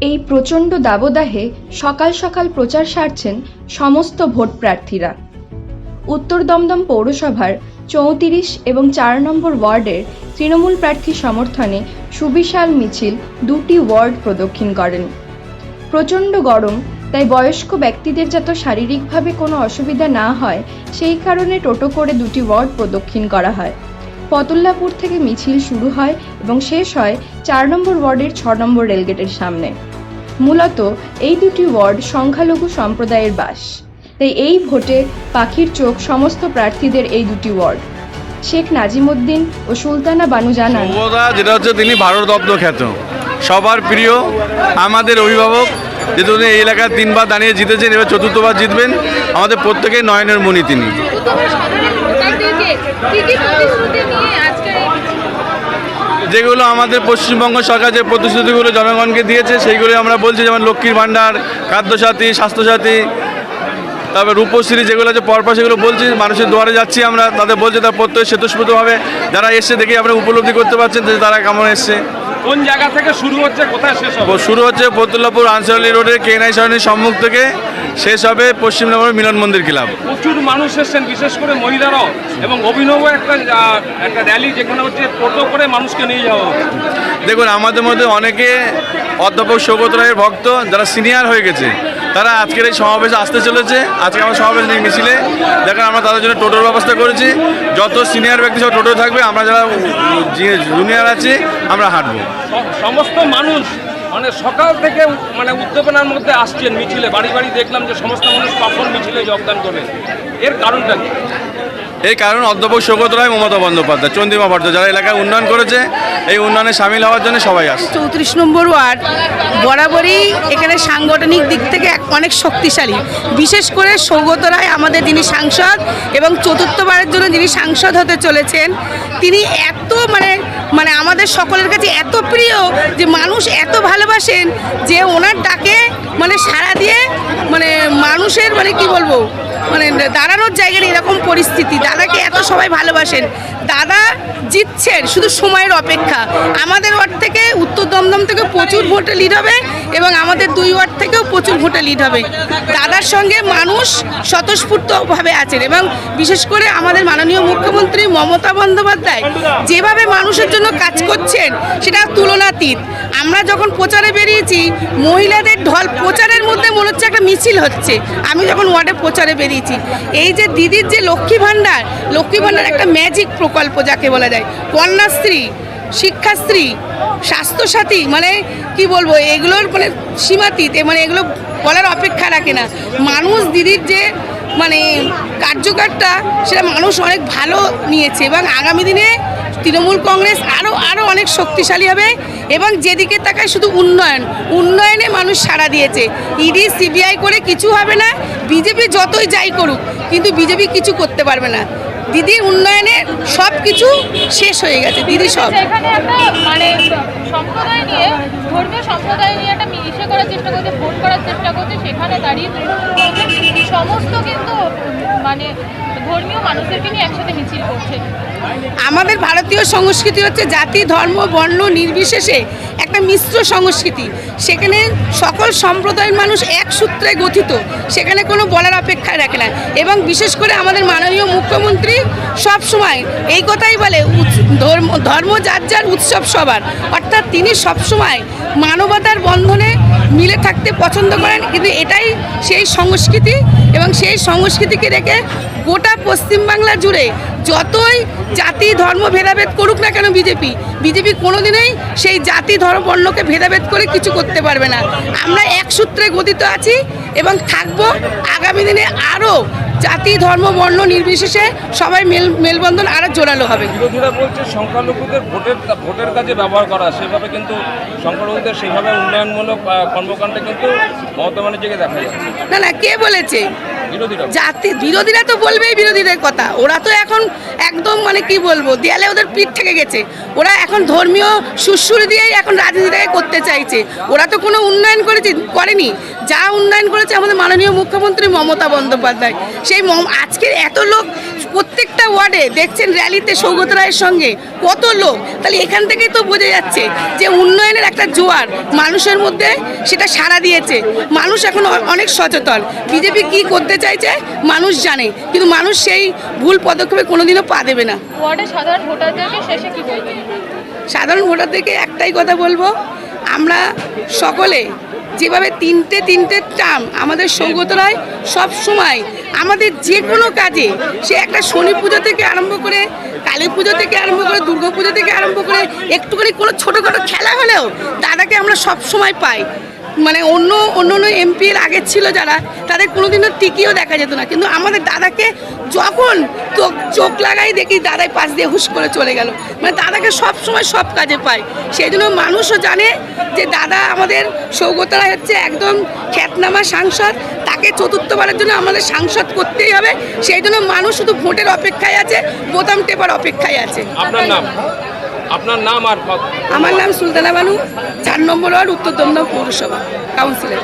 এই প্রচণ্ড দাবদাহে সকাল সকাল প্রচার সারছেন সমস্ত ভোট প্রার্থীরা। উত্তর দমদম পৌরসভার চৌত্রিশ এবং চার নম্বর ওয়ার্ডের তৃণমূল প্রার্থী সমর্থনে সুবিশাল মিছিল দুটি ওয়ার্ড প্রদক্ষিণ করেন। প্রচণ্ড গরম, তাই বয়স্ক ব্যক্তিদের যাতে শারীরিকভাবে কোনো অসুবিধা না হয়, সেই কারণে টোটো করে দুটি ওয়ার্ড প্রদক্ষিণ করা হয়। ফতুল্লাপুর থেকে মিছিল শুরু হয় এবং শেষ হয় চার নম্বর ওয়ার্ডের ছ নম্বর রেলগেটের সামনে। মূলত এই দুটি ওয়ার্ড সংখ্যালঘু সম্প্রদায়ের বাস। তাই এই ভোটে পাখির চোখ সমস্ত প্রার্থীদের এই দুটি ওয়ার্ড। শেখ নাজিমুদ্দিন ও সুলতানা বানু জানান যেটা হচ্ছে তিনি ভারতরত্ন খ্যাত। সবার প্রিয় আমাদের অভিভাবক যেহেতু উনি এই এলাকায় তিনবার দাঁড়িয়ে জিতেছেন এবার চতুর্থবার জিতবেন আমাদের প্রত্যেকের নয়নের মণি তিনি সাধারণ ভোটারদেরকে কি কি প্রতিশ্রুতি নিয়ে আজকের এই যেগুলো আমাদের পশ্চিমবঙ্গ সরকার যে প্রতিশ্রুতিগুলো জনগণকে দিয়েছে, সেইগুলো আমরা বলছি, যেমন লক্ষ্মীর ভাণ্ডার, খাদ্যসাথী, স্বাস্থ্যসাথী, তারপর রূপশ্রী যেগুলো আছে, পরপর সেগুলো বলছি, মানুষের দুয়ারে যাচ্ছি আমরা, তাদের বলছি তার প্রত্যেক স্বতঃস্ফূর্তভাবে যারা এসে দেখে আপনি উপলব্ধি করতে পারছেন যে তারা কেমন এসছে। কোন জায়গা থেকে শুরু হচ্ছে কোথায় শেষ হবে? শুরু হচ্ছে ফতুল্লাপুর আনসারলি রোডের কেনাই সরণির সম্মুখ থেকে। শেষ হবে পশ্চিমবঙ্গের মিলন মন্দির ক্লাব। প্রচুর মানুষ এসছেন বিশেষ করে মহিলারাও। এবং অভিনব একটা একটা র্যালি যেখানে হচ্ছে টোটো করে মানুষকে নিয়ে যাওয়া দেখুন আমাদের মধ্যে অনেকে অধ্যাপক সৌগত রায়ের ভক্ত যারা সিনিয়র হয়ে গেছে। তারা আজকের এই সমাবেশে আসতে চলেছে। আজকে আমার সমাবেশ নিয়ে মিছিলে দেখেন আমরা তাদের জন্য টোটোর ব্যবস্থা করেছি। যত সিনিয়র ব্যক্তি সব টোটো থাকবে, আমরা যারা জুনিয়র আছি, আমরা হাঁটবো। সমস্ত মানুষ মানে সকাল থেকে মানে উদ্দীপনার মধ্যে আসছেন মিছিলে। বাড়ি বাড়ি দেখলাম যে সমস্ত মানুষ কখন মিছিলে যোগদান করবে। এর কারণটা কি? এই কারণ অধ্যাপক সৌগত রায়, মমতা বন্দ্যোপাধ্যায়, চন্দ্রিমা ভট্ট যারা এলাকায় উন্নয়ন করেছে, এই উন্নয়নে সামিল হওয়ার জন্য সবাই আসছে। চৌত্রিশ নম্বর ওয়ার্ড, বরাবরই এখানে সাংগঠনিক দিক থেকে অনেক শক্তিশালী। বিশেষ করে সৌগত রায় আমাদের যিনি সাংসদ এবং চতুর্থবারের জন্য যিনি সাংসদ হতে চলেছেন, তিনি এত মানে মানে আমাদের সকলের কাছে এত প্রিয় যে মানুষ এত ভালোবাসেন যে ওনার ডাকে মানে সারা দিয়ে মানে মানুষের মানে কি বলব মানে দাঁড়ানোর জায়গার এরকম পরিস্থিতি। দাদাকে এত সবাই ভালোবাসেন। দাদা জিতছেন শুধু সময়ের অপেক্ষা। আমাদের ওয়ার্ড থেকে উত্তর দমদম থেকে প্রচুর ভোটে লিড হবে এবং আমাদের দুই ওয়ার্ড থেকেও প্রচুর ভোটে লিড হবে। দাদার সঙ্গে মানুষ স্বতঃস্ফূর্তভাবে আছেন এবং বিশেষ করে আমাদের মাননীয় মুখ্যমন্ত্রী মমতা বন্দ্যোপাধ্যায় যেভাবে মানুষের জন্য কাজ করছেন, সেটা তুলনাতীত। আমরা যখন প্রচারে বেরিয়েছি, মহিলাদের ঢল প্রচারের মধ্যে হচ্ছে একটা মিছিল হচ্ছে। আমি যখন ওয়ার্ডে প্রচারে বেরিয়েছি। এই যে দিদির যে লক্ষ্মী ভাণ্ডার লক্ষ্মী ভাণ্ডার একটা ম্যাজিক প্রকল্প যাকে বলা যায়, কন্যাশ্রী, শিক্ষাশ্রী, স্বাস্থ্যসাথী মানে কি বলব, এগুলোর মানে সীমাতীত মানে এগুলো বলার অপেক্ষা রাখে না। মানুষ দিদির যে মানে কার্যকরটা, সেটা মানুষ অনেক ভালো নিয়েছে এবং আগামী দিনে তৃণমূল কংগ্রেস আরও আরও অনেক শক্তিশালী হবে এবং যেদিকে তাকায় শুধু উন্নয়ন। উন্নয়নে মানুষ সাড়া দিয়েছে। ইডি সিবিআই করে কিছু হবে না বিজেপি যতই যাই করুক কিন্তু বিজেপি কিছু করতে পারবে না। দিদির উন্নয়নে সব কিছু শেষ হয়ে গেছে দিদি সব। এখানে একটা মানে সম্প্রদায় নিয়ে ধর্মীয় সম্প্রদায় নিয়ে একটা মিশে করার চেষ্টা করছে ভোট করার চেষ্টা করছে সেখানে দাঁড়িয়ে সমস্ত কিন্তু মানে ধর্মীয় মানুষদেরকে নিয়ে একসাথে মিছিল করছে। আমাদের ভারতীয় সংস্কৃতি হচ্ছে জাতি, ধর্ম, বর্ণ নির্বিশেষে একটা মিশ্র সংস্কৃতি। সেখানে সকল সম্প্রদায়ের মানুষ এক সূত্রে গঠিত। সেখানে কোনো বলার অপেক্ষায় রাখে না। এবং বিশেষ করে আমাদের মাননীয় মুখ্যমন্ত্রী সব সময় এই কথাই বলে ধর্ম ধর্ম যার যার উৎসব সবার। অর্থাৎ তিনি সবসময় মানবতার বন্ধনে মিলে থাকতে পছন্দ করেন, কিন্তু এটাই সেই সংস্কৃতি এবং সেই সংস্কৃতিকে রেখে গোটা পশ্চিমবাংলা জুড়ে যতই জাতি, ধর্ম, ভেদাভেদ করুক না কেন বিজেপি বিজেপি কোনোদিনই সেই জাতি, ধর্ম, বর্ণকে ভেদাভেদ করে কিছু করতে পারবে না। আমরা এক সূত্রে গতিত আছি এবং থাকব আগামী দিনে আরও জাতি ধর্ম বর্ণ নির্বিশেষে সবাই মেল মেলবন্ধন আরও জোরালো হবে। বিরোধীরা বলছে সংখ্যালঘুদের ভোটের ভোটের কাজে ব্যবহার করা সেভাবে কিন্তু সংখ্যালঘুদের সেইভাবে উন্নয়নমূলক কর্মকাণ্ডে কিন্তু মমতা ব্যানার্জিকে দেখা যাচ্ছে না না কে বলেছে? বিরোধীরা জাতি বিরোধীরা তো বলবেই বিরোধীদের কথা। ওরা তো এখন একদম মানে কি বলব দেয়ালে ওদের পিঠ থেকে গেছে। ওরা এখন ধর্মীয় সুশ্রুরি দিয়েই এখন রাজনীতিটাকে করতে চাইছে। ওরা তো কোনো উন্নয়ন করেছে করেনি। যা উন্নয়ন করেছে আমাদের মাননীয় মুখ্যমন্ত্রী মমতা বন্দ্যোপাধ্যায়। সেই আজকের এত লোক প্রত্যেকটা ওয়ার্ডে দেখছেন র্যালিতে সৌগত রায়ের সঙ্গে কত লোক। তাহলে এখান থেকেই তো বোঝা যাচ্ছে যে উন্নয়নের একটা জোয়ার মানুষের মধ্যে সেটা সাড়া দিয়েছে। মানুষ এখন অনেক সচেতন। বিজেপি কি করতে চাইছে মানুষ জানে কিন্তু মানুষ সেই ভুল পদক্ষেপে কোনোদিনও পা দেবে না। সাধারণ ভোটারদেরকে শেষে কি বলবেন সাধারণ ভোটারদেরকে একটাই কথা বলব আমরা সকলে যেভাবে তিনটে তিনটে টার্ম আমাদের সৌগত রায় সব সময় আমাদের যে কোনো কাজে সে একটা শনি পুজো থেকে আরম্ভ করে কালী পুজো থেকে আরম্ভ করে দুর্গা পুজো থেকে আরম্ভ করে একটুখানি কোনো ছোটোখাটো খেলা হলেও দাদাকে আমরা সব সময় পাই। মানে অন্য অন্য অন্য এমপির আগে ছিল যারা, তাদের কোনোদিনও টিকিও দেখা যেত না। কিন্তু আমাদের দাদাকে যখন চোখ চোখ লাগাই দেখি দাদাই পাশ দিয়ে হুশ করে চলে গেল। মানে দাদাকে সব সময় সব কাজে পায়। সেই জন্য মানুষও জানে যে দাদা আমাদের সৌগতরা হচ্ছে একদম খ্যাতনামা সাংসদ। তাকে চতুর্থবারের জন্য আমাদের সাংসদ করতেই হবে। সেই জন্য মানুষ শুধু ভোটের অপেক্ষায় আছে, বোতাম টেপার অপেক্ষায় আছে। আপনার নাম? আপনার নাম আর আমার নাম সুলতানা বানু চার নম্বর ওয়ার্ড উত্তর দমদম পৌরসভা কাউন্সিলর